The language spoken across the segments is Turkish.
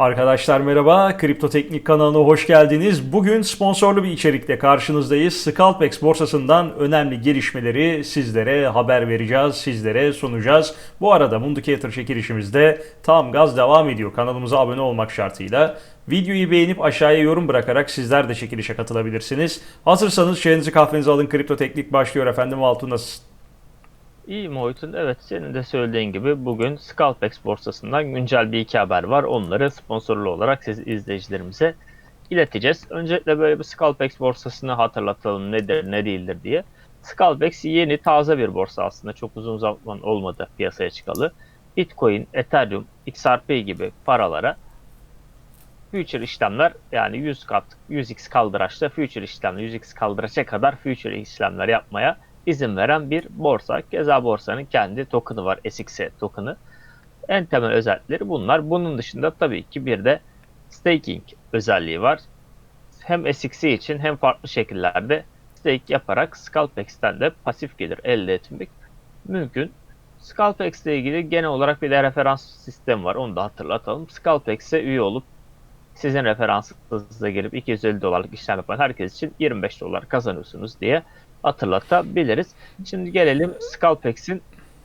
Arkadaşlar merhaba, Kripto Teknik kanalına hoş geldiniz. Bugün sponsorlu bir içerikle karşınızdayız. Scalpex borsasından önemli gelişmeleri sizlere haber vereceğiz, sizlere sunacağız. Bu arada Mundicator çekilişimizde tam gaz devam ediyor. Kanalımıza abone olmak şartıyla. Videoyu beğenip aşağıya yorum bırakarak sizler de çekilişe katılabilirsiniz. Hazırsanız çayınızı kahvenizi alın. Kripto Teknik başlıyor efendim. Nasılsın? İyi Muhit'in evet senin de söylediğin gibi bugün Scalpex borsasından güncel bir iki haber var. Onları sponsorlu olarak siz izleyicilerimize ileteceğiz. Öncelikle böyle bir Scalpex borsasını hatırlatalım nedir ne değildir diye. Scalpex yeni taze bir borsa aslında çok uzun zaman olmadı piyasaya çıkalı. Bitcoin, Ethereum, XRP gibi paralara future işlemler yani 100 kat 100x kaldıraçta future işlemler 100x kaldıraça kadar future işlemler yapmaya izin veren bir borsa. Keza borsanın kendi token'ı var. SXE token'ı. En temel özellikleri bunlar. Bunun dışında tabii ki bir de staking özelliği var. Hem SXE için hem farklı şekillerde stake yaparak Scalpex'ten de pasif gelir elde etmek mümkün. Scalpex ile ilgili genel olarak bir de referans sistemi var. Onu da hatırlatalım. Scalpex'e üye olup sizin referansınıza girip 250 dolarlık işlem yapan herkes için 25 dolar kazanıyorsunuz diye hatırlatabiliriz. Şimdi gelelim Scalpex'in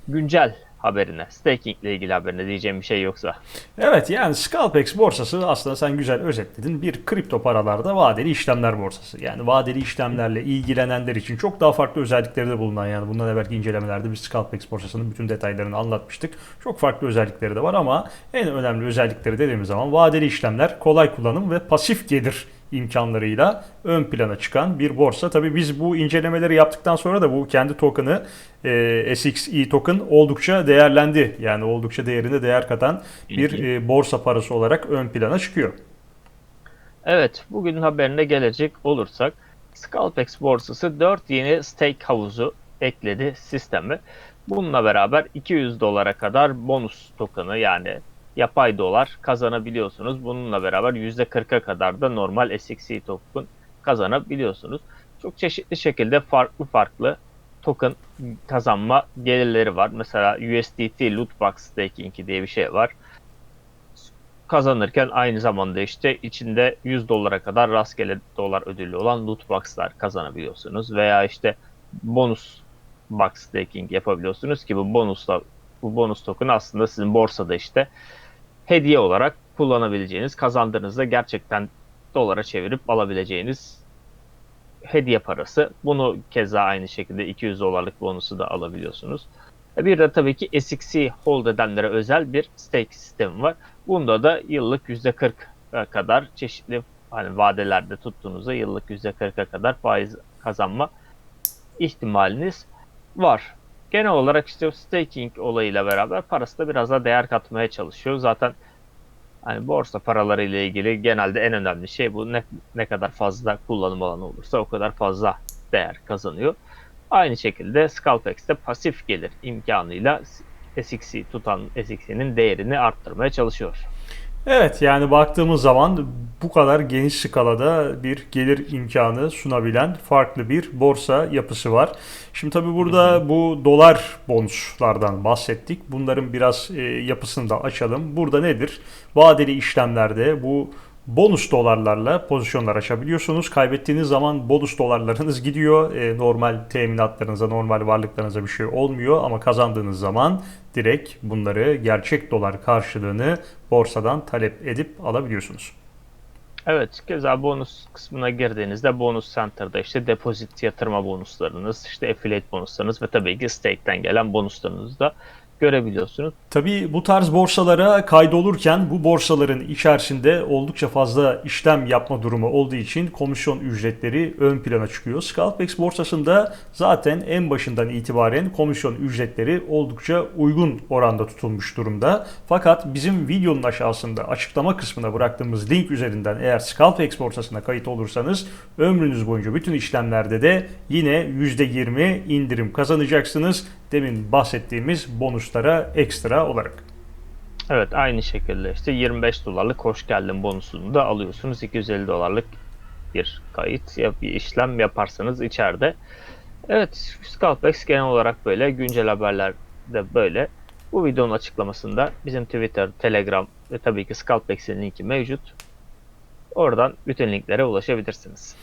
güncel haberine, staking ile ilgili haberine diyeceğim bir şey yoksa. Evet yani Scalpex borsası aslında sen güzel özetledin. Bir kripto paralarda vadeli işlemler borsası. Yani vadeli işlemlerle ilgilenenler için çok daha farklı özellikleri de bulunan yani bundan evvelki incelemelerde biz Scalpex borsasının bütün detaylarını anlatmıştık. Çok farklı özellikleri de var ama en önemli özellikleri dediğimiz zaman vadeli işlemler, kolay kullanım ve pasif gelir imkanlarıyla ön plana çıkan bir borsa. Tabii biz bu incelemeleri yaptıktan sonra da bu kendi token'ı e, SXE token oldukça değerlendi. Yani oldukça değerine değer katan bir e, borsa parası olarak ön plana çıkıyor. Evet, bugünün haberine gelecek olursak Scalpex borsası 4 yeni stake havuzu ekledi sistemi. Bununla beraber 200 dolara kadar bonus token'ı yani yapay dolar kazanabiliyorsunuz. Bununla beraber %40'a kadar da normal SXE token kazanabiliyorsunuz. Çok çeşitli şekilde farklı farklı token kazanma gelirleri var. Mesela USDT Lootbox Staking diye bir şey var. Kazanırken aynı zamanda işte içinde 100 dolara kadar rastgele dolar ödüllü olan lootbox'lar kazanabiliyorsunuz. Veya işte bonus box staking yapabiliyorsunuz ki bu bonusla bu bonus token aslında sizin borsada işte hediye olarak kullanabileceğiniz, kazandığınızda gerçekten dolara çevirip alabileceğiniz hediye parası. Bunu keza aynı şekilde 200 dolarlık bonusu da alabiliyorsunuz. Bir de tabii ki SXC hold edenlere özel bir stake sistemi var. Bunda da yıllık %40 kadar çeşitli hani vadelerde tuttuğunuzda yıllık %40'a kadar faiz kazanma ihtimaliniz var. Genel olarak işte staking olayıyla beraber parası da biraz daha değer katmaya çalışıyor. Zaten hani borsa paraları ile ilgili genelde en önemli şey bu ne, ne kadar fazla kullanım alanı olursa o kadar fazla değer kazanıyor. Aynı şekilde Scalpex'te pasif gelir imkanıyla SX'i tutan SX'nin değerini arttırmaya çalışıyor. Evet yani baktığımız zaman bu kadar geniş skalada bir gelir imkanı sunabilen farklı bir borsa yapısı var. Şimdi tabi burada bu dolar bonuslardan bahsettik. Bunların biraz e, yapısını da açalım. Burada nedir? Vadeli işlemlerde bu bonus dolarlarla pozisyonlar açabiliyorsunuz. Kaybettiğiniz zaman bonus dolarlarınız gidiyor. E, normal teminatlarınıza, normal varlıklarınıza bir şey olmuyor ama kazandığınız zaman direkt bunları gerçek dolar karşılığını borsadan talep edip alabiliyorsunuz. Evet, keza bonus kısmına girdiğinizde bonus center'da işte depozit yatırma bonuslarınız, işte affiliate bonuslarınız ve tabii ki stake'ten gelen bonuslarınız da görebiliyorsunuz. Tabii bu tarz borsalara kaydolurken bu borsaların içerisinde oldukça fazla işlem yapma durumu olduğu için komisyon ücretleri ön plana çıkıyor. Scalpex borsasında zaten en başından itibaren komisyon ücretleri oldukça uygun oranda tutulmuş durumda. Fakat bizim videonun aşağısında açıklama kısmına bıraktığımız link üzerinden eğer Scalpex borsasına kayıt olursanız ömrünüz boyunca bütün işlemlerde de yine %20 indirim kazanacaksınız. Demin bahsettiğimiz bonuslara ekstra olarak. Evet aynı şekilde işte 25 dolarlık hoş geldin bonusunu da alıyorsunuz. 250 dolarlık bir kayıt ya bir işlem yaparsanız içeride. Evet Scalpex genel olarak böyle güncel haberler de böyle. Bu videonun açıklamasında bizim Twitter, Telegram ve tabii ki Scalpex'in linki mevcut. Oradan bütün linklere ulaşabilirsiniz.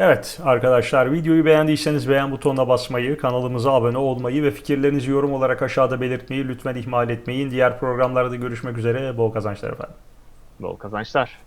Evet arkadaşlar videoyu beğendiyseniz beğen butonuna basmayı, kanalımıza abone olmayı ve fikirlerinizi yorum olarak aşağıda belirtmeyi lütfen ihmal etmeyin. Diğer programlarda görüşmek üzere. Bol kazançlar efendim. Bol kazançlar.